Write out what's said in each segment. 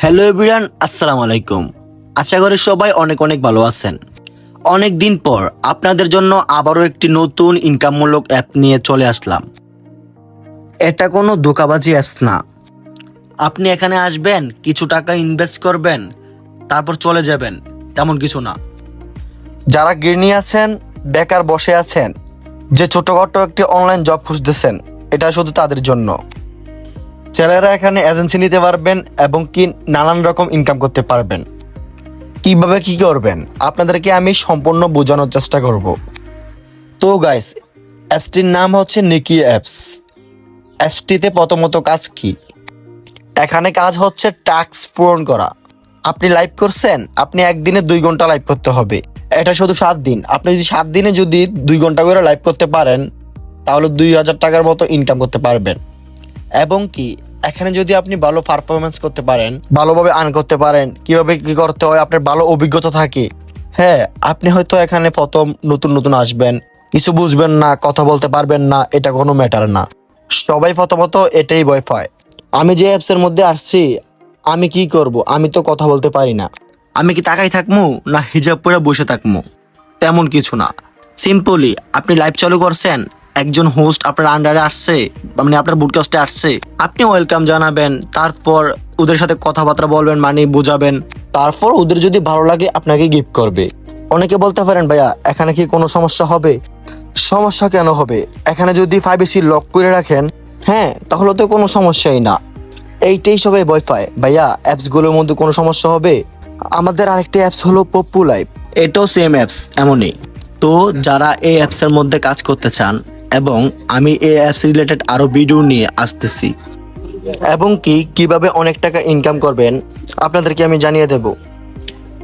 Hello everyone আসসালামু আলাইকুম আশা করি সবাই অনেক অনেক ভালো আছেন। অনেক দিন পর আপনাদের জন্য আবারও একটি নতুন ইনকামমূলক অ্যাপ নিয়ে চলে আসলাম। এটা কোনো ধোকাবাজি অ্যাপস না। আপনি এখানে আসবেন, কিছু টাকা ইনভেস্ট করবেন, তারপর চলে যাবেন, তেমন কিছু না। যারা গৃহিণী আছেন, বেকার বসে আছেন, যে ছোটখাটো একটি অনলাইন জব খুঁজতেছেন, এটা শুধু তাদের জন্য। ছেলেরা এখানে এজেন্সি নিতে পারবেন এবং কি নানান রকম ইনকাম করতে পারবেন। কীভাবে কি করবেন? আপনাদেরকে আমি সম্পূর্ণ বোঝানোর চেষ্টা করব। তো গাইস অ্যাপসটির নাম হচ্ছে নিকি অ্যাপস অ্যাপসটিতে প্রথমত কাজ কি? এখানে কাজ হচ্ছে টাস্ক পূরণ করা। আপনি লাইভ করছেন, আপনি একদিনে দুই ঘণ্টা লাইভ করতে হবে। এটা শুধু সাত দিন। আপনি যদি সাত দিনে যদি দুই ঘণ্টা করে লাইভ করতে পারেন, তাহলে দুই হাজার টাকার মতো ইনকাম করতে পারবেন। এবং কি, এখানে যদি আপনি ভালো পারফরমেন্স করতে পারেন, ভালোভাবে আর্ন করতে পারেন, কীভাবে কি করতে হয়, আপনার ভালো অভিজ্ঞতা থাকে হ্যাঁ আপনি হয়তো এখানে প্রথম নতুন নতুন আসবেন, কিছু বুঝবেন না, কথা বলতে পারবেন না, এটা কোনো ম্যাটার না। সবাই প্রথমত এটাই ভয় পায়। আমি যে অ্যাপসের মধ্যে আসছি, আমি কি করব? আমি তো কথা বলতে পারি না। আমি কি তাকাই থাকব না হিজাব পরে বসে থাকমু? তেমন কিছু না। সিম্পলি আপনি লাইভ চালু করছেন একজন হোস্ট আপনার আন্ডারে আসছে মানে আপনার বুডকাস্টে আসছে, আপনি ওয়েলকাম জানাবেন, তারপর ওদের সাথে কথাবার্তা বলবেন মানে বোঝাবেন, তারপর ওদের যদি ভালো লাগে আপনাকে গিফট করবে। অনেকে বলতে পারেন, ভাইয়া, এখানে কি কোনো সমস্যা হবে? সমস্যা কেন হবে? এখানে যদি ফাইভ এসি লক করে রাখেন হ্যাঁ তাহলে তো কোনো সমস্যাই না। এইটাই সবাই ভয় পায়। ভাইয়া অ্যাপসগুলোর মধ্যে কোনো সমস্যা হবে? আমাদের আরেকটি অ্যাপস হলো পপ্পু লাইভ এটাও সেম অ্যাপস এমনই। তো যারা এই অ্যাপসের মধ্যে কাজ করতে চান এবং আমি এই অ্যাপস রিলেটেড আরও ভিডিও নিয়ে আসতেছি। এবং কি, কীভাবে অনেক টাকা ইনকাম করবেন, আপনাদেরকে আমি জানিয়ে দেব।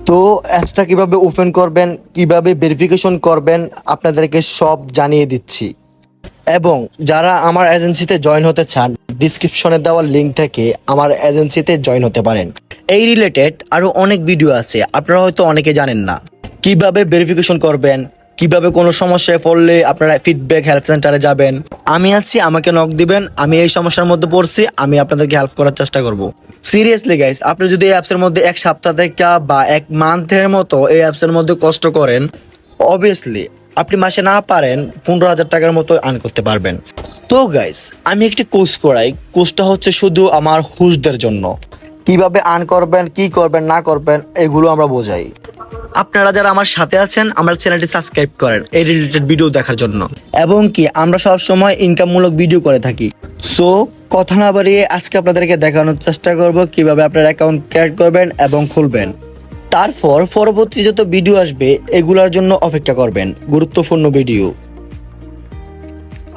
তো অ্যাপসটা কীভাবে ওপেন করবেন, কীভাবে ভেরিফিকেশন করবেন, আপনাদেরকে সব জানিয়ে দিচ্ছি। এবং যারা আমার এজেন্সিতে জয়েন হতে চান ডিসক্রিপশনে দেওয়া লিঙ্ক থেকে আমার এজেন্সিতে জয়েন হতে পারেন। এই রিলেটেড আরও অনেক ভিডিও আছে, আপনারা হয়তো অনেকে জানেন না। কীভাবে ভেরিফিকেশন করবেন কীভাবে কোনো সমস্যায় পড়লে আপনারা ফিডব্যাক হেল্প সেন্টারে যাবেন? আমি আছি, আমাকে নক দিবেন, আমি এই সমস্যার মধ্যে পড়ছি, আমি আপনাদেরকে হেল্প করার চেষ্টা করব। সিরিয়াসলি গাইস আপনি যদি এই অ্যাপসের মধ্যে এক সপ্তাহ থেকে বা এক মান্থের মতো এই অ্যাপসের মধ্যে কষ্ট করেন অবভিয়াসলি আপনি মাসে না পারেন, পনেরো হাজার টাকার মতো আর্ন করতে পারবেন। তো গাইস আমি একটি কোর্স করাই। কোর্সটা হচ্ছে শুধু আমার হুজদের জন্য। কীভাবে আর্ন করবেন, কি করবেন, না করবেন, এগুলো আমরা বোঝাই। আপনারা যারা আমার সাথে আছেন, আমার চ্যানেলটি সাবস্ক্রাইব করেন এই রিলেটেড ভিডিও দেখার জন্য। এবং কি, আমরা সব সময় ইনকামমূলক ভিডিও করে থাকি। সো কথা না বাড়িয়ে আজকে আপনাদেরকে দেখানোর চেষ্টা করব কীভাবে আপনার অ্যাকাউন্ট ক্রিয়েট করবেন এবং খুলবেন। তারপর পরবর্তী যত ভিডিও আসবে, এগুলোর জন্য অপেক্ষা করবেন। গুরুত্বপূর্ণ ভিডিও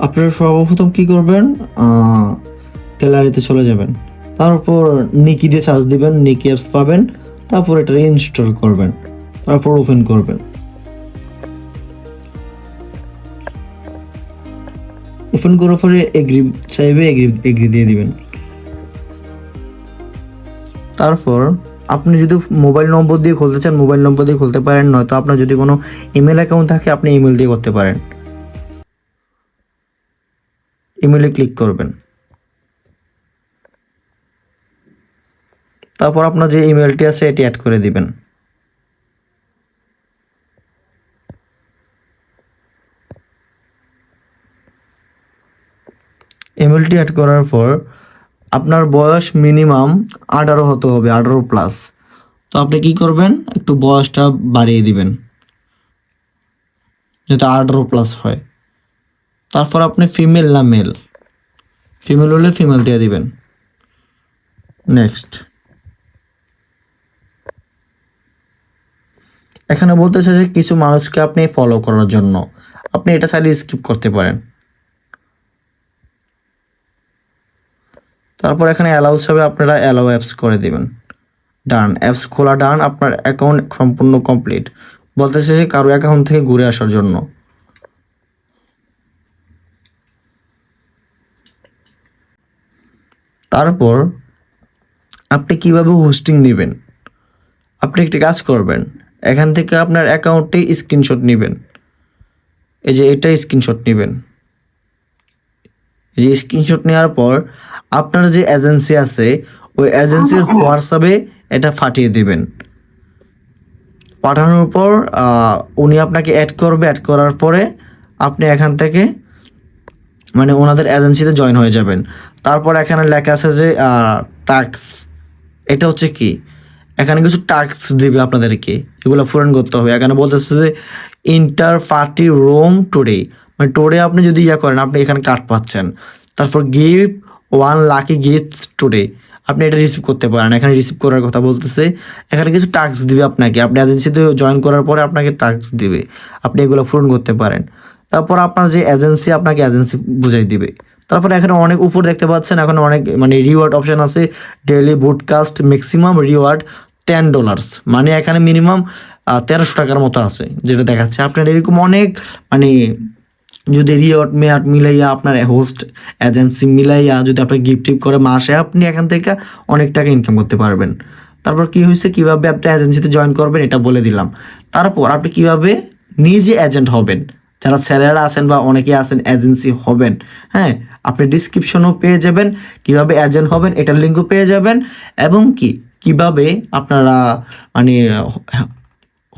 আপনারা সর্বপ্রথম কি করবেন? গ্যালারিতে চলে যাবেন। তারপর নিকি দিয়ে সার্চ দিবেন নিকি অ্যাপস পাবেন। তারপর এটা ইনস্টল করবেন। তারপর ওপেন করবেন। ওপেন করার পরে এগ্রি চাইবে এগ্রি এগ্রি দিয়ে দিবেন। তারপর আপনি যদি মোবাইল নম্বর দিয়ে খুলতে চান মোবাইল নম্বর দিয়ে খুলতে পারেন, নয়তো আপনার যদি কোনো ইমেল অ্যাকাউন্ট থাকে, আপনি ইমেল দিয়ে করতে পারেন। ইমেলে ক্লিক করবেন। তারপর আপনার যে ইমেলটি আছে, এটি অ্যাড করে দিবেন। ইমেলটি অ্যাড করার পর আপনার বয়স মিনিমাম আঠারো হতে হবে, আঠারো প্লাস তো আপনি কি করবেন? একটু বয়সটা বাড়িয়ে দিবেন। যাতে আঠারো প্লাস হয়। তারপর আপনি ফিমেল না মেল ফিমেল হলে ফিমেল দিয়ে দিবেন। নেক্সট এখানে বলতেছে যে কিছু মানুষকে আপনি ফলো করার জন্য। আপনি এটা চাইলে স্কিপ করতে পারেন। তারপর এখানে অ্যালাউস হবে আপনারা অ্যালাউ অ্যাপস করে দেবেন। ডান অ্যাপস খোলা ডান আপনার অ্যাকাউন্ট সম্পূর্ণ কমপ্লিট বলতে যে কারও অ্যাকাউন্ট থেকে ঘুরে আসার জন্য। তারপর আপনি কীভাবে হোস্টিং নেবেন? আপনি একটি কাজ করবেন। এখান থেকে আপনার অ্যাকাউন্টে স্ক্রিনশট নেবেন। এই যে এটা স্ক্রিনশট নেবেন। যে স্ক্রিনশট নেওয়ার পর আপনার যে এজেন্সি আছে, ওই এজেন্সির হোয়াটসঅ্যাপে এটা ফাটিয়ে দিবেন। পাঠানোর পর উনি আপনাকে অ্যাড করবে। অ্যাড করার পরে আপনি এখান থেকে মানে ওনাদের এজেন্সিতে জয়েন হয়ে যাবেন। তারপর এখানে লেখা আছে যে টাক্স এটা হচ্ছে কি? এখানে কিছু টাক্স দিবে আপনাদেরকে। এগুলো পূরণ করতে হবে। এখানে বলতেছে যে ইন্টার পার্টি রোম টুডে মানে টুডে আপনি যদি ইয়া করেন, আপনি এখানে কার্ড পাচ্ছেন। তারপর give one lucky gift today আপনি এটা রিসিভ করতে পারেন। এখানে রিসিভ করার কথা বলতেছে, এখানে কিছু টাস্ক দিবে আপনাকে। আপনি এজেন্সিতে জয়েন করার পরে আপনাকে টাস্ক দিবে। আপনি এগুলো পূরণ করতে পারেন। তারপর আপনার যে এজেন্সি আপনাকে এজেন্সি বুঝাই দিবে। তারপর এখানে অনেক উপর দেখতে পাচ্ছেন, এখন অনেক মানে রিওয়ার্ড অপশন আছে। Daily broadcast maximum reward ten dollars মানে এখানে মিনিমাম তেরোশো টাকার মতো আছে, যেটা দেখাচ্ছে। আপনার এরকম অনেক মানে যদি রিওয়ার্ড মেয়াদ মিলাইয়া আপনার হোস্ট এজেন্সি মিলাইয়া যদি আপনার গিফট টিপ করে মাসে, আপনি এখান থেকে অনেক টাকা ইনকাম করতে পারবেন। তারপর কি হয়েছে? কীভাবে আপনি এজেন্সিতে জয়েন করবেন এটা বলে দিলাম। তারপর আপনি কীভাবে নিজে এজেন্ট হবেন? যারা ছেলেরা আছেন বা অনেকে আছেন এজেন্সি হবেন হ্যাঁ? আপনি ডিসক্রিপশনও পেয়ে যাবেন, কীভাবে এজেন্ট হবেন, এটার লিঙ্কও পেয়ে যাবেন, এবং কি? কীভাবে আপনারা মানে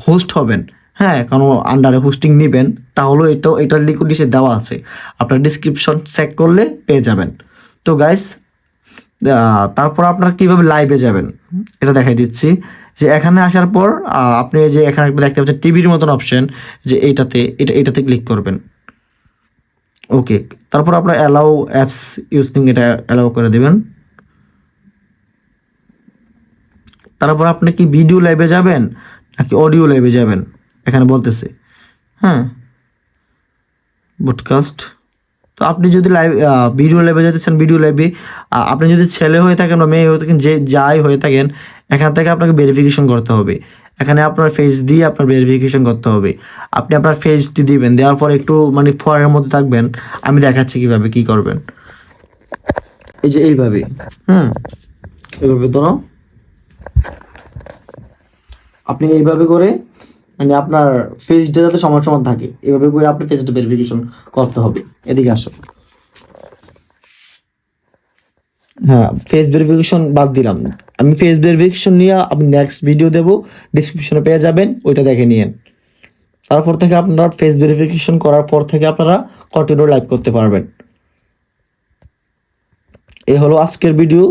হোস্ট হবেন? হ্যাঁ কোনো আন্ডারে হোস্টিং নেবেন, তাহলেও এটাও এটার লিঙ্ক নিচে দেওয়া আছে। আপনার ডিসক্রিপশন চেক করলে পেয়ে যাবেন। তো গাইস তারপর আপনারা কীভাবে লাইভে যাবেন? এটা দেখাই দিচ্ছি। যে এখানে আসার পর আপনি যে এখানে দেখতে পাচ্ছেন টিভির মতন অপশন যে এইটাতে এটা, এটাতে ক্লিক করবেন। ওকে তারপর আপনার অ্যালাউ অ্যাপস ইউজিং এটা অ্যালাউ করে দেবেন। তারপর আপনি কি ভিডিও লাইভে যাবেন, নাকি অডিও লাইভে যাবেন? এখানে বলতেছে হ্যাঁ ব্রডকাস্ট তো আপনি যদি লাইভ ভিডিও লাইভে যেতে চান ভিডিও লাইভে আপনি যদি ছেলে হয়ে থাকেন বা মেয়ে হয়ে থাকেন যে যাই হয়ে থাকেন এখান থেকে আপনাকে ভেরিফিকেশন করতে হবে। এখানে আপনার ফেস দিয়ে আপনার ভেরিফিকেশন করতে হবে। আপনি আপনার ফেসটি দিবেন দেওয়ার পর একটু মানে ফরের মধ্যে থাকবেন আমি দেখাচ্ছি কীভাবে কি করবেন। এই যে এইভাবে। হুম। এইভাবে ধরো। আপনি এইভাবে করে মানে আপনার ফেসটা যাতে সমান সমান থাকে। এভাবে করে আপনি ফেসটা ভেরিফিকেশন করতে হবে। এদিকে আসো। হ্যাঁ ফেস ভেরিফিকেশন বাদ দিলাম। আমি ফেস ভেরিফিকেশন নিয়ে আমি নেক্সট ভিডিও দেবো। ডিসক্রিপশনে পেয়ে যাবেন, ওইটা দেখে নিয়েন। তারপর থেকে আপনারা ফেস ভেরিফিকেশন করার পর থেকে আপনারা কন্টিনিউ লাইভ করতে পারবেন। এই হলো আজকের ভিডিও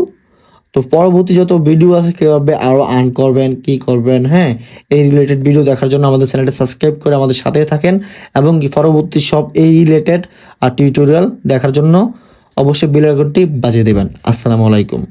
তো পরবর্তী যত ভিডিও আছে, কীভাবে আরও আর্ন করবেন, কি করবেন হ্যাঁ এই রিলেটেড ভিডিও দেখার জন্য আমাদের চ্যানেলটা সাবস্ক্রাইব করে আমাদের সাথে থাকেন এবং কি পরবর্তী সব এই রিলেটেড আর টিউটোরিয়াল দেখার জন্য অবশ্যই বেল বাজিয়ে দেবেন। আসসালামু আলাইকুম।